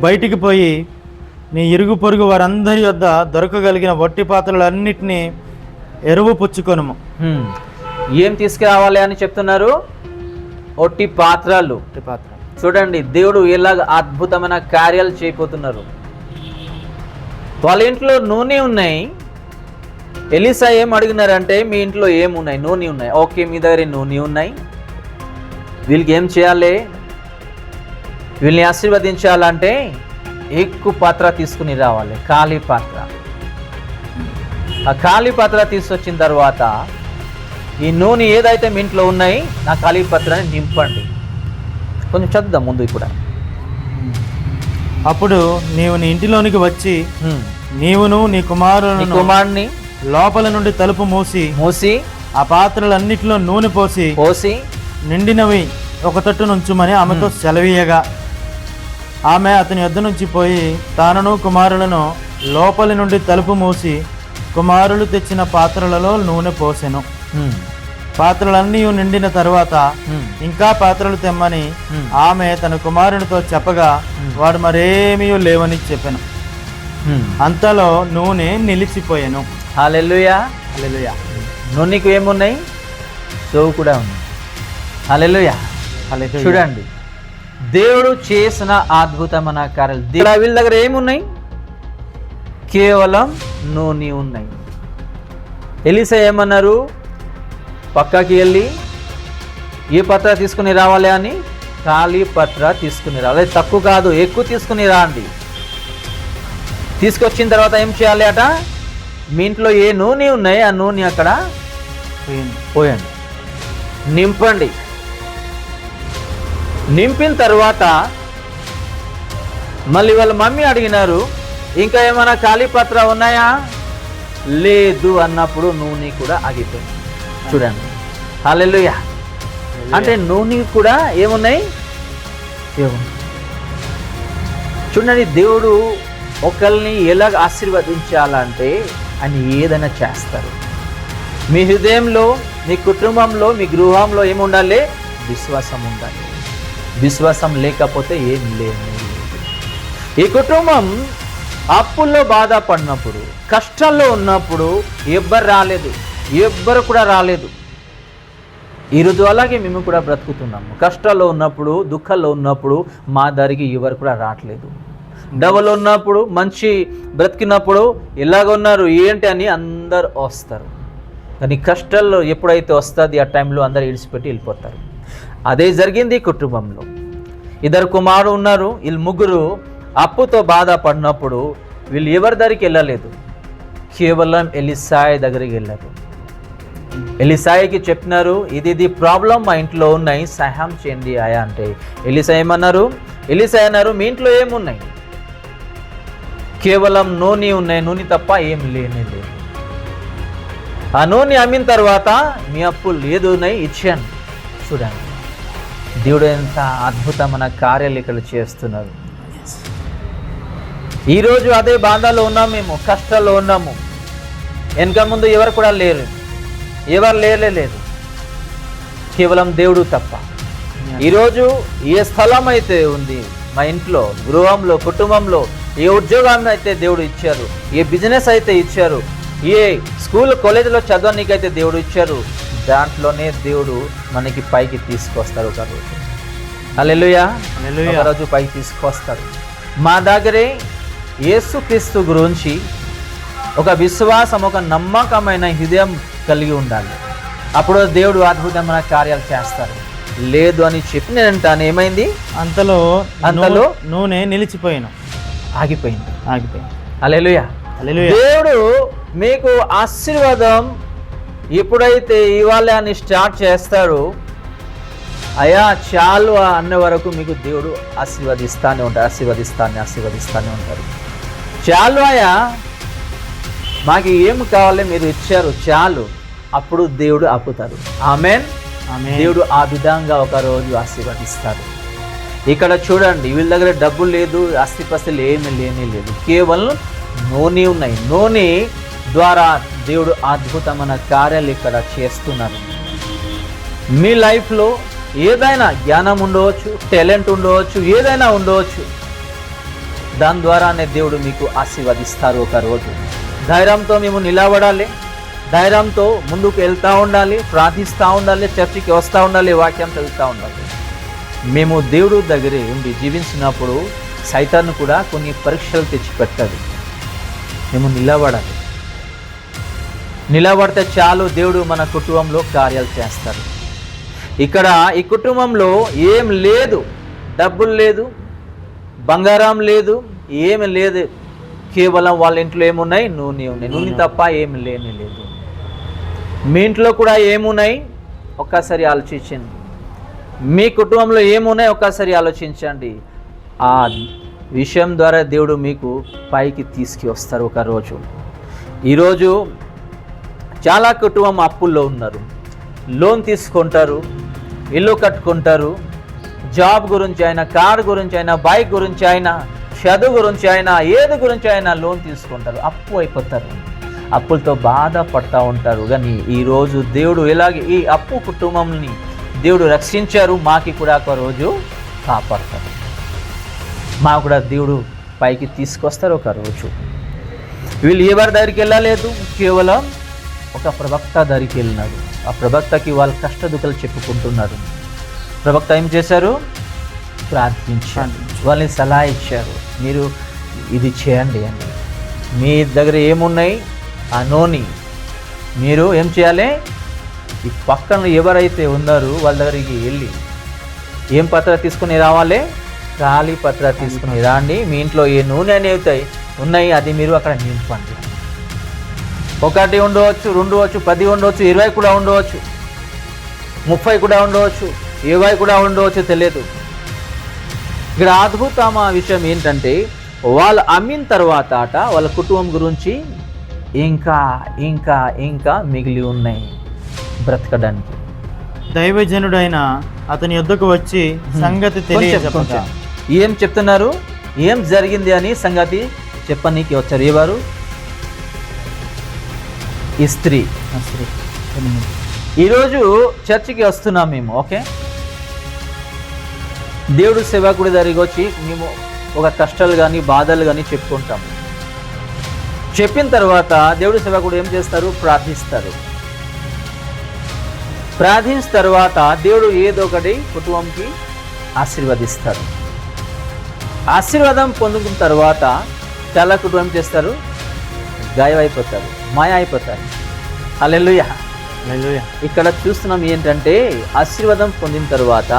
బయటికి పోయి నీ ఇరుగు పొరుగు వారందరి యొద్ద దొరకగలిగిన వట్టి పాత్రలన్నిటినీ ఎరువు పుచ్చుకొనుము. హ్మ్. ఏం తీసుకురావాలి అని చెప్తున్నారు? ఒట్టి పాత్రలు. పాత్ర. చూడండి దేవుడు ఎలాగ అద్భుతమైన కార్యాలు చేయబోతున్నారు. వాళ్ళ ఇంట్లో నూనె ఉన్నాయి. ఎలిసా ఏం అడిగినారంటే మీ ఇంట్లో ఏమున్నాయి? నూనె ఉన్నాయి. ఓకే మీ దగ్గర నూనె ఉన్నాయి. వీళ్ళకి ఏం చేయాలి? వీళ్ళని ఆశీర్వదించాలంటే ఎక్కువ పాత్ర తీసుకుని రావాలి. ఖాళీ పాత్ర. ఆ ఖాళీ పాత్ర తీసుకొచ్చిన తర్వాత ఈ నూనె ఏదైతే మీ ఇంట్లో ఉన్నాయి నా ఖాళీ పాత్రని నింపండి. కొంచెం చదువుదాం ముందు ఇప్పుడు. అప్పుడు నీవు నీ ఇంటిలోనికి వచ్చి. నీవును నీ నీ కుమారులను కుమారుని లోపల నుండి తలుపు మూసి మూసి ఆ పాత్రలన్నిటిలో నూనె పోసి పోసి నిండినవి ఒక తట్టు నుంచుమని ఆమెతో సెలవీయగా. ఆమె అతని యొద్ద నుంచి పోయి తానును కుమారులను లోపలి నుండి తలుపు మూసి కుమారులు తెచ్చిన పాత్రలలో నూనె పోసెను. పాత్రలన్నీ నిండిన తరువాత. ఇంకా పాత్రలు తెమ్మని. ఆమె తన కుమారునితో చెప్పగా వాడు మరేమీ లేవని చెప్పాను. అంతలో నూనె నిలిచిపోయాను. హల్లెలూయా నువ్వు నీకు ఏమున్నాయి? చెవు కూడా ఉంది. హల్లెలూయా చూడండి. దేవుడు చేసిన అద్భుతమైన కార్యాలు దేవుడు వీళ్ళ దగ్గర ఏమున్నాయి? కేవలం నూనె ఉన్నాయి. ఎలిసా ఏమన్నారు? పక్కకి వెళ్ళి ఏ పత్ర తీసుకుని రావాలి అని? ఖాళీ పత్ర తీసుకుని రావాలి తక్కువ కాదు ఎక్కువ తీసుకుని రాండి తీసుకొచ్చిన తర్వాత ఏం చేయాలి అట? మీ ఇంట్లో ఏ నూనె ఉన్నాయి? ఆ నూనె అక్కడ పోయండి నింపండి. నింపిన తర్వాత మళ్ళీ వాళ్ళ మమ్మీ అడిగినారు ఇంకా ఏమైనా ఖాళీ పత్ర ఉన్నాయా? లేదు అన్నప్పుడు నూనె కూడా ఆగిపోయింది. చూడండి. హల్లెలూయా. అంటే నూనె కూడా ఏమున్నాయి? ఏమున్నాయి చూడండి దేవుడు ఒకరిని ఎలాగ ఆశీర్వదించాలంటే ఆయన ఏదైనా చేస్తారు. మీ హృదయంలో మీ కుటుంబంలో మీ గృహంలో ఏముండాలి? విశ్వాసం ఉండాలి. విశ్వాసం లేకపోతే ఏం లేదు ఈ కుటుంబం అప్పుల్లో బాధపడినప్పుడు కష్టాల్లో ఉన్నప్పుడు ఎవ్వరు రాలేదు ఎవ్వరు కూడా రాలేదు. ఈరోజు అలాగే మేము కూడా బ్రతుకుతున్నాము కష్టాల్లో ఉన్నప్పుడు దుఃఖాల్లో ఉన్నప్పుడు మా దారికి ఎవరు కూడా రావట్లేదు డబల్ ఉన్నప్పుడు మంచి బ్రతికినప్పుడు ఎలాగ ఉన్నారు ఏంటి అని అందరు వస్తారు. కానీ కష్టాల్లో ఎప్పుడైతే వస్తుంది ఆ టైంలో అందరు ఇడిచిపెట్టి వెళ్ళిపోతారు. అదే జరిగింది కుటుంబంలో. ఇద్దరు కుమారుడు ఉన్నారు. వీళ్ళు ముగ్గురు అప్పుతో బాధపడినప్పుడు వీళ్ళు ఎవరి దగ్గరికి వెళ్ళలేదు. కేవలం ఎలిసాయి దగ్గరికి వెళ్ళారు. ఎలిసాయికి చెప్పినారు ఇది ఇది ప్రాబ్లం మా ఇంట్లో ఉన్నాయి సహాయం చేయండి ఆయా అంటే. ఎలిసా ఏమన్నారు? ఎలిసా అన్నారు మీ ఇంట్లో ఏమున్నాయి? కేవలం నూనె ఉన్నాయి నూనె తప్ప ఏం లేని లేదు ఆ నూనె అమ్మిన తర్వాత మీ అప్పు లేదు ఉన్నాయి ఇచ్చాను. చూడండి. దేవుడు ఎంత అద్భుతమైన కార్యాలు ఇక్కడ చేస్తున్నారు. ఈరోజు అదే బాధలో ఉన్నాం మేము కష్టాల్లో ఉన్నాము. వెనక ముందు ఎవరు కూడా లేరు. ఎవరు లేరే లేదు. కేవలం దేవుడు తప్ప. ఈరోజు ఏ స్థలం అయితే ఉంది మా ఇంట్లో గృహంలో కుటుంబంలో ఏ ఉద్యోగాన్ని అయితే దేవుడు ఇచ్చారు ఏ బిజినెస్ అయితే ఇచ్చారు ఏ స్కూల్ కాలేజీలో చదవడానికైతే దేవుడు ఇచ్చారు దాంట్లోనే దేవుడు మనకి పైకి తీసుకొస్తారు ఒక రోజు. అల్లెలుయా రోజు పైకి తీసుకొస్తారు మా దగ్గరే యేసుక్రీస్తు గురించి ఒక విశ్వాసం ఒక నమ్మకమైన హృదయం కలిగి ఉండాలి. అప్పుడు దేవుడు అద్భుతమైన కార్యాలు చేస్తారు లేదు అని చెప్పినంటాను. ఏమైంది? అంతలో అంతలో నూనె నిలిచిపోయాను. ఆగిపోయింది. ఆగిపోయింది. అలెలుయా. దేవుడు మీకు ఆశీర్వాదం ఎప్పుడైతే ఇవాళ అని స్టార్ట్ చేస్తారో అయా చాలు అన్న వరకు మీకు దేవుడు ఆశీర్వదిస్తానే ఉంటారు ఆశీర్వదిస్తానే ఆశీర్వదిస్తానే ఉంటారు చాలు అయా మాకు ఏం కావాలి మీరు ఇచ్చారు చాలు. అప్పుడు దేవుడు ఆపుతారు ఆమెన్. దేవుడు ఆ విధంగా ఒక రోజు ఆశీర్వదిస్తాడు. ఇక్కడ చూడండి వీళ్ళ దగ్గర డబ్బు లేదు ఆస్తిపస్తులు ఏమీ లేని లేదు. కేవలం నూనె ఉన్నాయి. నూనె ద్వారా దేవుడు అద్భుతమైన కార్యాలు ఇక్కడ చేస్తున్నారు. మీ లైఫ్లో ఏదైనా జ్ఞానం ఉండవచ్చు టాలెంట్ ఉండవచ్చు ఏదైనా ఉండవచ్చు. దాని ద్వారానే దేవుడు మీకు ఆశీర్వదిస్తారు ఒకరోజు. ధైర్యంతో మేము నిలబడాలి. ధైర్యంతో ముందుకు వెళ్తూ ఉండాలి ప్రార్థిస్తూ ఉండాలి చర్చికి వస్తూ ఉండాలి వాక్యం చదువుతూ ఉండాలి. మేము దేవుడు దగ్గరే ఉండి జీవించినప్పుడు సైతాన్ని కూడా కొన్ని పరీక్షలు తెచ్చిపెట్టదు మేము నిలబడాలి. నిలబడితే చాలు దేవుడు మన కుటుంబంలో కార్యాలు చేస్తారు. ఇక్కడ ఈ కుటుంబంలో ఏం లేదు. డబ్బులు లేదు. బంగారం లేదు. ఏమి లేదు. కేవలం వాళ్ళ ఇంట్లో ఏమున్నాయి? నూనె ఉన్నాయి. నూనె తప్ప ఏమి లేని లేదు. మీ ఇంట్లో కూడా ఏమున్నాయి? ఒక్కసారి ఆలోచించండి. మీ కుటుంబంలో ఏమున్నాయి? ఒక్కసారి ఆలోచించండి. ఆ విషయం ద్వారా దేవుడు మీకు పైకి తీసుకువస్తారు ఒకరోజు. ఈరోజు చాలా కుటుంబం అప్పుల్లో ఉన్నారు. లోన్ తీసుకుంటారు ఇల్లు కట్టుకుంటారు జాబ్ గురించి అయినా కార్ గురించి అయినా బైక్ గురించి అయినా చదువు గురించి అయినా ఏది గురించి అయినా లోన్ తీసుకుంటారు. అప్పు అయిపోతారు. అప్పులతో బాధపడతా ఉంటారు. కానీ ఈరోజు దేవుడు ఇలాగే ఈ అప్పు కుటుంబంని దేవుడు రక్షించారు. మాకి కూడా ఒక రోజు కాపాడతారు. మా కూడా దేవుడు పైకి తీసుకొస్తారు ఒక రోజు. వీళ్ళు ఎవరి దగ్గరికి వెళ్ళలేదు? కేవలం ఒక ప్రవక్త దగ్గరికి వెళ్ళినాడు. ఆ ప్రవక్తకి వాళ్ళ కష్ట దుఃఖాలు చెప్పుకుంటున్నారు. ప్రవక్త ఏం చేశారు? ప్రార్థించారు. వాళ్ళని సలహా ఇచ్చారు. మీరు ఇది చేయండి అని. మీ దగ్గర ఏమున్నాయి? ఆ నూనె మీరు ఏం చేయాలి? ఈ పక్కన ఎవరైతే ఉన్నారో వాళ్ళ దగ్గరికి వెళ్ళి ఏం పత్ర తీసుకుని రావాలి? ఖాళీ పత్ర తీసుకుని రాండి. మీ ఇంట్లో ఏ నూనె అనేవి ఉన్నాయి. అది మీరు అక్కడ నింపండి. ఒకటి ఉండవచ్చు రెండు వచ్చు పది ఉండవచ్చు ఇరవై కూడా ఉండవచ్చు ముప్పై కూడా ఉండవచ్చు ఇరవై కూడా ఉండవచ్చు తెలియదు. ఇక్కడ అద్భుతమ విషయం ఏంటంటే వాళ్ళు అమ్మిన తర్వాత అట వాళ్ళ కుటుంబం గురించి ఇంకా ఇంకా ఇంకా మిగిలి ఉన్నాయి బ్రతకడానికి. దైవజనుడైన అతని యొద్దకు వచ్చి సంగతి కొంచెం. ఏం చెప్తున్నారు? ఏం జరిగింది అని సంగతి చెప్పనీకి వచ్చారు ఎవరు? ఇస్త్రీ ఈరోజు చర్చికి వస్తున్నాం మేము ఓకే? దేవుడు సేవకుడి దగ్గరికి వచ్చి మేము ఒక కష్టాలు కానీ బాధలు కానీ చెప్పుకుంటాం. చెప్పిన తర్వాత దేవుడు సేవకుడు ఏం చేస్తారు? ప్రార్థిస్తారు. ప్రార్థించిన తర్వాత దేవుడు ఏదో ఒకటి కుటుంబంకి ఆశీర్వదిస్తారు. ఆశీర్వాదం పొందుకున్న తర్వాత చాలా కుటుంబం చేస్తారు? గాయమైపోతారు. మాయ అయిపోతారు హల్లెలూయా. ఇక్కడ చూస్తున్నాం ఏంటంటే ఆశీర్వాదం పొందిన తర్వాత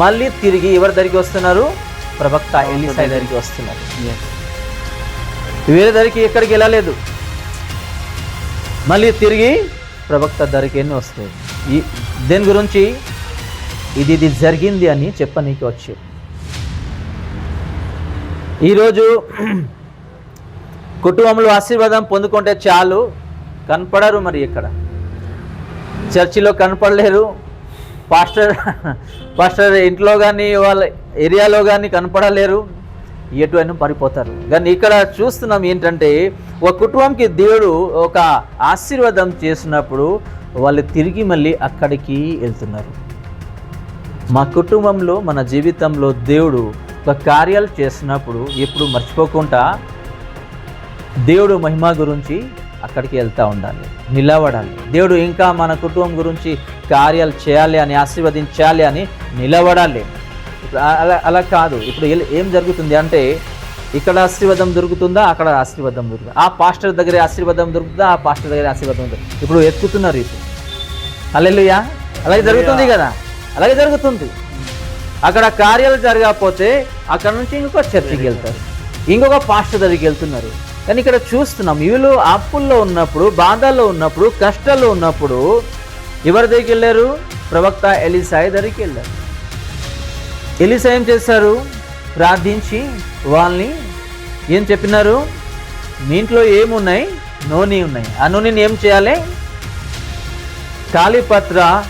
మళ్ళీ తిరిగి ఎవరి దగ్గరికి వస్తున్నారు? ప్రవక్త ఎలిసాయి దగ్గరికి. వస్తున్నారు. వేరే దగ్గరికి ఎక్కడికి వెళ్ళలేదు. మళ్ళీ తిరిగి ప్రవక్త దగ్గరికి ఎన్ని వస్తాయి? ఈ దేని గురించి? ఇది ఇది జరిగింది అని చెప్పనీకి వచ్చి. ఈరోజు కుటుంబంలో ఆశీర్వాదం పొందుకుంటే చాలు. కనపడరు మరి ఇక్కడ. చర్చిలో కనపడలేరు. పాస్టర్ పాస్టర్ ఇంట్లో కానీ వాళ్ళ ఏరియాలో కానీ కనపడలేరు. ఎటువైనా పడిపోతారు కానీ ఇక్కడ చూస్తున్నాం ఏంటంటే ఒక కుటుంబంకి దేవుడు ఒక ఆశీర్వాదం చేసినప్పుడు వాళ్ళు తిరిగి మళ్ళీ అక్కడికి వెళ్తున్నారు. మా కుటుంబంలో మన జీవితంలో దేవుడు ఒక కార్యాలు చేసినప్పుడు ఎప్పుడు మర్చిపోకుండా దేవుడు మహిమ గురించి అక్కడికి వెళ్తూ ఉండాలి నిలబడాలి. దేవుడు ఇంకా మన కుటుంబం గురించి కార్యాలు చేయాలి అని ఆశీర్వదించాలి అని నిలబడాలి. అలా అలా కాదు. ఇప్పుడు ఏం జరుగుతుంది అంటే ఇక్కడ ఆశీర్వాదం దొరుకుతుందా అక్కడ ఆశీర్వాదం దొరుకుతుందా? ఆ పాస్టర్ దగ్గర ఆశీర్వాదం దొరుకుతుందా ఆ పాస్టర్ దగ్గర ఆశీర్వాదం దొరుకుతుంది? ఇప్పుడు ఎత్తుకుతున్నారు ఇప్పుడు అల్లెలుయా అలాగే జరుగుతుంది కదా? అలాగే జరుగుతుంది. అక్కడ కార్యాలు జరగకపోతే అక్కడ నుంచి ఇంకొక చర్చికి వెళ్తారు. ఇంకొక పాస్టర్ దగ్గరికి వెళ్తున్నారు. కానీ ఇక్కడ చూస్తున్నాం. వీళ్ళు అప్పుల్లో ఉన్నప్పుడు బాధల్లో ఉన్నప్పుడు కష్టాల్లో ఉన్నప్పుడు ఎవరి దగ్గరికి వెళ్ళారు? ప్రవక్త ఎలిసాయి దగ్గరికి వెళ్ళారు. ఎలిసా ఏం చేశారు? ప్రార్థించి వాళ్ళని ఏం చెప్పినారు? మీ ఇంట్లో ఏమున్నాయి? నూనె ఉన్నాయి. ఆ నూనెని ఏం చేయాలి? కాళీపత్ర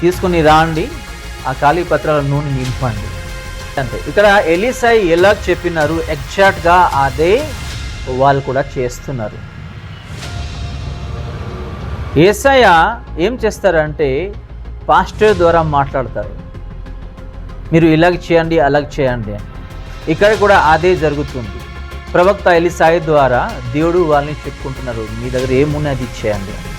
తీసుకుని రాండి. ఆ కాళీపత్రాల నూనె నింపండి. అంతే ఇక్కడ ఎలిసాయి ఎలా చెప్పినారు? ఎగ్జాక్ట్గా అదే వాళ్ళు కూడా చేస్తున్నారు. ఏసయ ఏం చేస్తారంటే పాస్టర్ ద్వారా మాట్లాడతారు. మీరు ఇలాగ చేయండి అలాగ చేయండి అని. ఇక్కడ కూడా అదే జరుగుతుంది. ప్రవక్త ఎలిసాయి ద్వారా దేవుడు వాళ్ళని చెప్పుకుంటున్నారు. మీ దగ్గర ఏమున్నది చేయండి అని.